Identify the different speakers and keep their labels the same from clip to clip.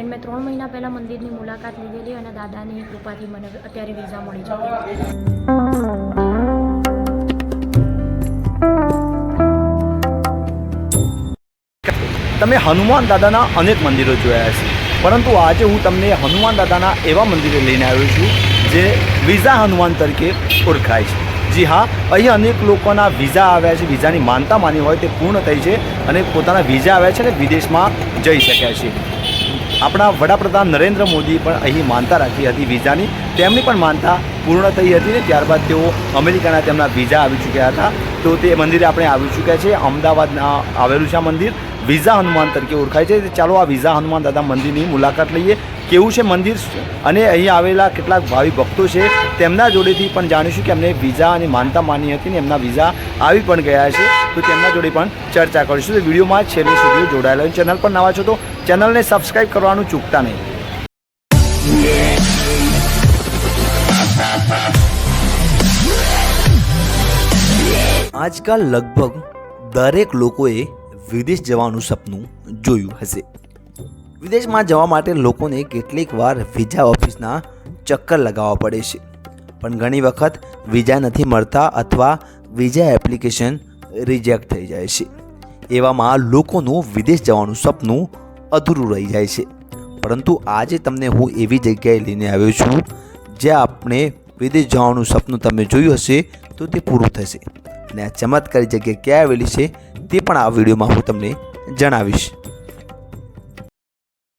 Speaker 1: And મેં ત્રણ મહિના પહેલાં મંદિરની મુલાકાત લીધેલી અને દાદાની કૃપાથી મને અત્યારે વિઝા મળી છે.
Speaker 2: તમે હનુમાન દાદાના અનેક મંદિરો જોયા હશે. પરંતુ આજે હું તમને હનુમાન દાદાના એવા મંદિરે લઈને આવ્યો છું, જે વિઝા હનુમાન તરીકે ઓળખાય છે. જી હા, અહીં અનેક લોકોના વિઝા આવ્યા છે, વિઝાની માનતા માની હોય તે પૂર્ણ થઈ છે અને પોતાના વિઝા આવ્યા છે અને વિદેશમાં જઈ શક્યા છે. આપણા વડાપ્રધાન નરેન્દ્ર મોદી પણ અહીં માનતા રાખી હતી વિઝાની. તેમની પણ માનતા પૂર્ણ થઈ હતી ને ત્યારબાદ તેઓ અમેરિકાના તેમના વિઝા આવી ચૂક્યા હતા. તો તે મંદિરે આપણે આવી ચૂક્યા છે અમદાવાદના આવેલું છે આ મંદિર. વિઝા હનુમાન તરીકે ઓળખાય છે. ચાલો આ વિઝા હનુમાન દાદા મંદિરની મુલાકાત લઈએ. કેવું છે મંદિર? અને અહીં આવેલા કેટલાક ભાવિ ભક્તો છે, તેમના જોડેથી પણ જાણીશું કે એમને વિઝા અને માનતા માની હતી ને એમના વિઝા આવી પણ ગયા છે. તો તેમના જોડે પણ ચર્ચા કરીશું. તો વિડીયોમાં છેલ્લે સુધી જોડાયેલા. ચેનલ પર નવા છો તો ચેનલને સબસ્ક્રાઈબ કરવાનું ચૂકતા નહીં. આજકાલ લગભગ દરેક લોકોએ વિદેશ જવાનું સપનું જોયું હશે. વિદેશમાં જવા માટે લોકોને કેટલીક વાર વિઝા ઓફિસના ચક્કર લગાવવા પડે છે. પણ ઘણી વખત વિઝા નથી મળતા અથવા વિઝા એપ્લિકેશન રિજેક્ટ થઈ જાય છે. એવામાં લોકોનું વિદેશ જવાનું સપનું અધૂરું રહી જાય છે. પરંતુ આજે તમને હું એવી જગ્યાએ લઈને આવ્યો છું, જ્યાં આપણે વિદેશ જવાનું સપનું તમે જોયું હશે તો તે પૂરું થશે. અને આ ચમત્કારી જગ્યા ક્યાં આવેલી છે તે પણ આ વિડીયોમાં હું તમને જણાવીશ.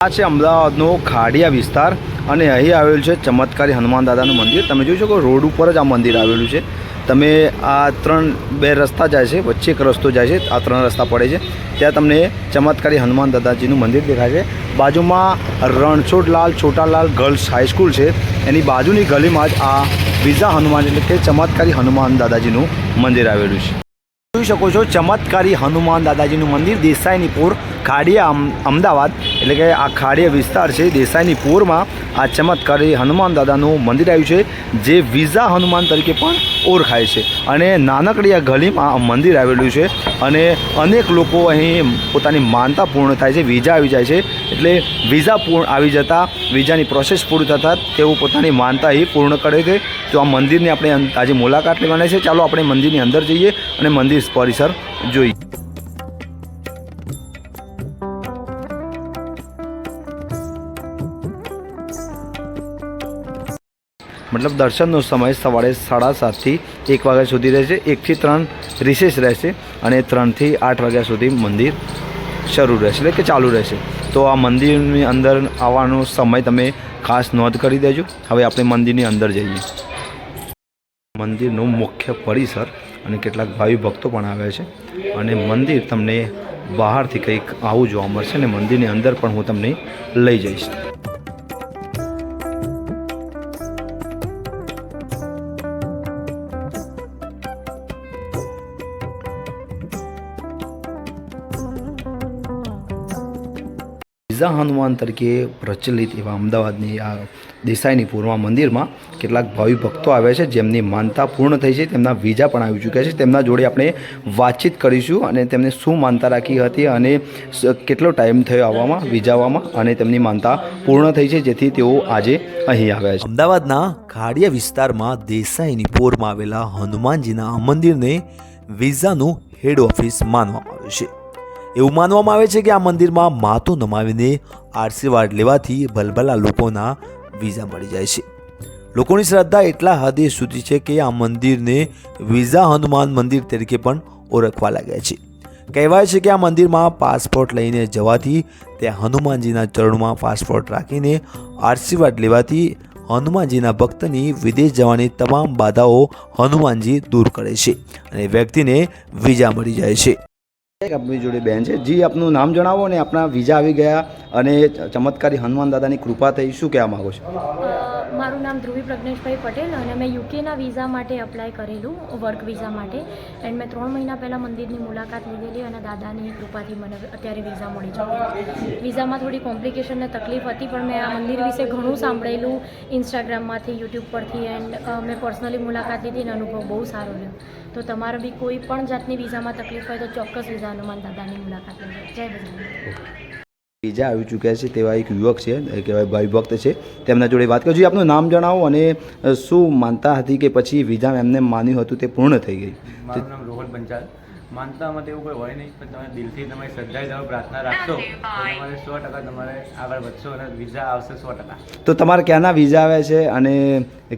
Speaker 2: આ છે અમદાવાદનો ખાડિયા વિસ્તાર અને અહીં આવેલું છે ચમત્કારી હનુમાન દાદાનું મંદિર. તમે જોઈ શકો રોડ ઉપર જ આ મંદિર આવેલું છે. તમે આ ત્રણ બે રસ્તા જાય છે, વચ્ચે એક રસ્તો જાય છે, આ ત્રણ રસ્તા પડે છે. ત્યાં તમને ચમત્કારી હનુમાન દાદાજીનું મંદિર દેખાય છે. બાજુમાં રણછોડલાલ છોટાલાલ ગર્લ્સ હાઈસ્કૂલ છે. એની બાજુની ગલીમાં જ આ બીજા હનુમાન એટલે કે ચમત્કારી હનુમાન દાદાજીનું મંદિર આવેલું છે. જોઈ શકો છો, ચમત્કારી હનુમાન દાદાજીનું મંદિર દેસાઈની પૂર ખાડિયા અમદાવાદ, એટલે કે આ ખાડિયા વિસ્તાર છે દેસાઈની પૂરમાં. આ ચમત્કારી હનુમાન દાદાનું મંદિર આવ્યું છે, જે વિઝા હનુમાન તરીકે પણ ઓળખાય છે. અને નાનકડી આ ગલીમાં મંદિર આવેલું છે અને અનેક લોકો અહીં પોતાની માનતા પૂર્ણ થાય છે, વિઝા આવી જાય છે. એટલે વિઝા પૂર્ણ આવી જતાં, વિઝાની પ્રોસેસ પૂરી થતાં તેઓ પોતાની માનતા અહીં પૂર્ણ કરે છે. તો આ મંદિરની આપણે આજે મુલાકાત લેવાની છે. ચાલો આપણે મંદિરની અંદર જઈએ અને મંદિર પરિસર જોઈએ. મતલબ દર્શનનો સમય સવારે સાડા સાતથી એક વાગ્યા સુધી રહેશે. એકથી ત્રણ રિસેસ રહેશે અને ત્રણથી આઠ વાગ્યા સુધી મંદિર શરૂ રહેશે, એટલે કે ચાલુ રહેશે. તો આ મંદિરની અંદર આવવાનો સમય તમે ખાસ નોંધ કરી દેજો. હવે આપણે મંદિરની અંદર જઈએ. મંદિરનું મુખ્ય પરિસર અને કેટલાક ભાવિ ભક્તો પણ આવ્યા છે અને મંદિર તમને બહારથી કંઈક આવું જોવા મળશે અને મંદિરની અંદર પણ હું તમને લઈ જઈશ. વિઝા હનુમાન તરીકે પ્રચલિત એવા અમદાવાદની આ દેસાઈની પૂર્વમાં મંદિરમાં કેટલાક ભાવિ ભક્તો આવ્યા છે, જેમની માનતા પૂર્ણ થઈ છે, તેમના વિઝા પણ આવી ચૂક્યા છે. તેમના જોડે આપણે વાતચીત કરીશું અને તેમને શું માનતા રાખી હતી અને કેટલો ટાઈમ થયો આવવામાં વિઝા આવવામાં અને તેમની માનતા પૂર્ણ થઈ છે, જેથી તેઓ આજે અહીં આવ્યા છે. અમદાવાદના ખાડિયા વિસ્તારમાં દેસાઈની પૂરમાં આવેલા હનુમાનજીના મંદિરને વિઝાનું હેડ ઓફિસ માનવામાં આવ્યું છે. એવું માનવામાં આવે છે કે આ મંદિરમાં માથું નમાવીને આશીર્વાદ લેવાથી ભલભલા લોકોના વિઝા મળી જાય છે. લોકોની શ્રદ્ધા એટલા હદે સુધી છે કે આ મંદિરને વિઝા હનુમાન મંદિર તરીકે પણ ઓળખવા લાગ્યા છે. કહેવાય છે કે આ મંદિરમાં પાસપોર્ટ લઈને જવાથી ત્યાં હનુમાનજીના ચરણમાં પાસપોર્ટ રાખીને આશીર્વાદ લેવાથી હનુમાનજીના ભક્તની વિદેશ જવાની તમામ બાધાઓ હનુમાનજી દૂર કરે છે અને વ્યક્તિને વિઝા મળી જાય છે. આપણી જોડે બેન છે. જી, આપનું નામ જણાવો અને આપણા વિઝા આવી ગયા અને ચમત્કારી હનુમાન દાદાની કૃપા થઈ. શું કહેવા માગો છો?
Speaker 1: મારું નામ ધ્રુવી પ્રજ્ઞેશભાઈ પટેલ અને મેં યુકેના વિઝા માટે અપ્લાય કરેલું વર્ક વિઝા માટે. એન્ડ મેં ત્રણ મહિના પહેલાં મંદિરની મુલાકાત લીધેલી અને દાદાની કૃપાથી મને અત્યારે વિઝા મળી છે વિઝામાં થોડી કોમ્પ્લિકેશન ને તકલીફ હતી, પણ મેં આ મંદિર વિશે ઘણું સાંભળેલું ઇન્સ્ટાગ્રામમાંથી યુટ્યુબ પરથી એન્ડ મેં પર્સનલી મુલાકાત લીધી અને અનુભવ બહુ સારો રહ્યો. તો તમારે બી કોઈ પણ જાતની વિઝામાં તકલીફ હોય તો ચોક્કસ વિઝા હનુમાન દાદાની મુલાકાત લેજો જય બજરંગ
Speaker 2: બીજા આવી ચૂક્યા છે તેવા એક યુવક છે એ કહેવાય ભાઈ ભક્ત છે. તેમના જોડે વાત કરજો આપનું નામ જણાવો અને શું માનતા હતી કે પછી વિઝા એમને માન્યું હતું તે પૂર્ણ થઈ ગઈ?
Speaker 3: મારું નામ રોહન પંચાલ માનતામાં તેવું એવું કોઈ હોય નહીં પણ તમે દિલથી તમારી શ્રદ્ધાએ તમે પ્રાર્થના રાખશો તો તમારે સો ટકા તમારે આગળ વધશો અને વિઝા આવશે સો ટકા.
Speaker 2: તો તમારે ક્યાંના વિઝા આવે છે અને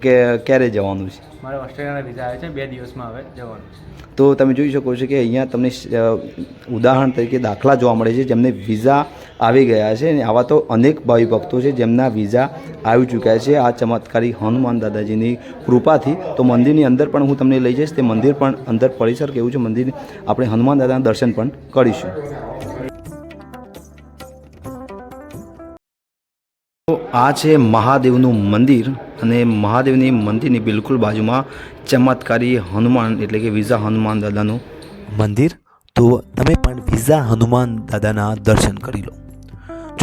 Speaker 2: કે ક્યારે જવાનું છે?
Speaker 3: મારે ઓસ્ટ્રેલિયાના વિઝા આવે છે બે દિવસમાં હવે જવાનું છે.
Speaker 2: તો તમે જોઈ શકો છો કે અહીંયા તમને ઉદાહરણ તરીકે દાખલા જોવા મળે છે જેમને વિઝા આવી ગયા છે અને આવા તો અનેક ભાવિ ભક્તો છે જેમના વિઝા આવી ચૂક્યા છે. આ ચમત્કારી હનુમાન દાદાજીની કૃપાથી તો મંદિરની અંદર પણ હું તમને લઈ જઈશ. તે મંદિર પણ અંદર પરિસર કેવું છે મંદિર, આપણે હનુમાન દાદાના દર્શન પણ કરીશું. તો આ છે મહાદેવનું મંદિર અને મહાદેવની મંદિરની બિલકુલ બાજુમાં ચમત્કારી હનુમાન એટલે કે વિઝા હનુમાન દાદાનું
Speaker 4: મંદિર. તો તમે પણ વિઝા હનુમાન દાદાના દર્શન કરી લો.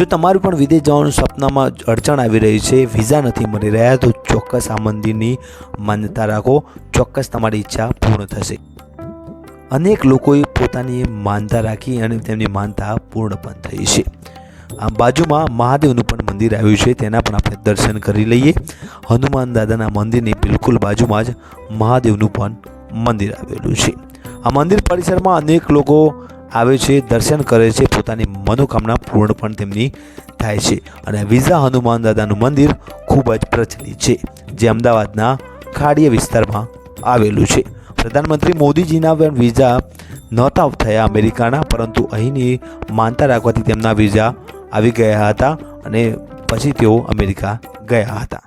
Speaker 4: જો તમારું પણ વિદેશ જવાનું સપનામાં અડચણ આવી રહી છે વિઝા નથી મળી રહ્યા, તો ચોક્કસ આ મંદિરની માન્યતા રાખો. ચોક્કસ તમારી ઈચ્છા પૂર્ણ થશે. અનેક લોકોએ પોતાની માનતા રાખી અને તેમની માનતા પૂર્ણ પણ થઈ છે. આ બાજુમાં મહાદેવનું પણ મંદિર આવ્યું છે, તેના પણ આપણે દર્શન કરી લઈએ. હનુમાન દાદાના મંદિરની બિલકુલ બાજુમાં જ મહાદેવનું પણ મંદિર આવેલું છે. આ મંદિર પરિસરમાં અનેક લોકો આવે છે, દર્શન કરે છે, પોતાની મનોકામના પૂર્ણ પણ તેમની થાય છે. અને વિઝા હનુમાન દાદાનું મંદિર ખૂબ જ પ્રચલિત છે, જે અમદાવાદના ખાડીય વિસ્તારમાં આવેલું છે. પ્રધાનમંત્રી મોદીજીના પણ વિઝા નહોતા થયા અમેરિકાના, પરંતુ અહીંની માનતા રાખવાથી તેમના વિઝા આવી ગયા હતા અને પછી તેઓ અમેરિકા ગયા હતા.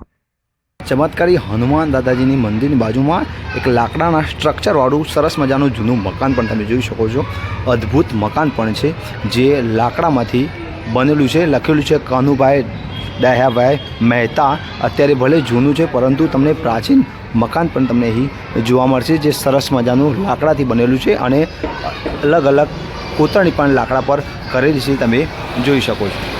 Speaker 2: ચમત્કારી હનુમાન દાદાજીની મંદિરની બાજુમાં એક લાકડાના સ્ટ્રક્ચરવાળું સરસ મજાનું જૂનું મકાન પણ તમે જોઈ શકો છો. અદ્ભુત મકાન પણ છે, જે લાકડામાંથી બનેલું છે. લખેલું છે, કનુભાઈ દહ્યાભાઈ મહેતા. અત્યારે ભલે જૂનું છે, પરંતુ તમને પ્રાચીન મકાન પણ તમને અહીં જોવા મળશે, જે સરસ મજાનું લાકડાથી બનેલું છે અને અલગ અલગ કોતરણી પણ લાકડા પર કરેલી છે, તમે જોઈ શકો છો.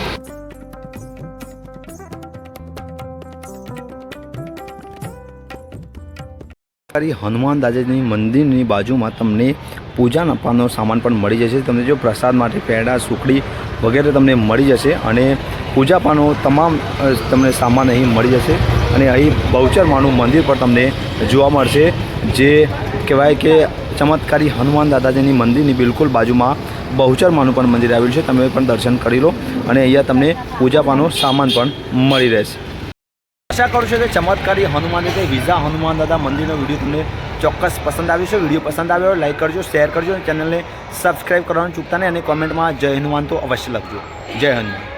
Speaker 2: સરકારી હનુમાન દાદાજીની મંદિરની બાજુમાં તમને પૂજા નપાનો સામાન પણ મળી જશે. તમને જો પ્રસાદ માટે પેડા, સુખડી વગેરે તમને મળી જશે અને પૂજા પાનો તમામ તમને સામાન અહીં મળી જશે અને અહીં બહુચરમાનું મંદિર પણ તમને જોવા મળશે. જે કહેવાય કે ચમત્કારી હનુમાન દાદાજીની મંદિરની બિલકુલ બાજુમાં બહુચરમાનું પણ મંદિર આવેલું છે. તમે પણ દર્શન કરી લો અને અહીંયા તમને પૂજા પાનો સામાન પણ મળી રહેશે. આશા કરું છું કે ચમત્કારી હનુમાન એટલે વિઝા હનુમાન દાદા મંદિરનો વીડિયો તમને ચોક્કસ પસંદ આવ્યો છે. વીડિયો પસંદ આવ્યો લાઈક કરજો, શેર કરજો અને ચેનલને સબસ્ક્રાઈબ કરવાનું ચૂકતા નહીં અને કોમેન્ટમાં જય હનુમાન તો અવશ્ય લખજો. જય હનુમાન.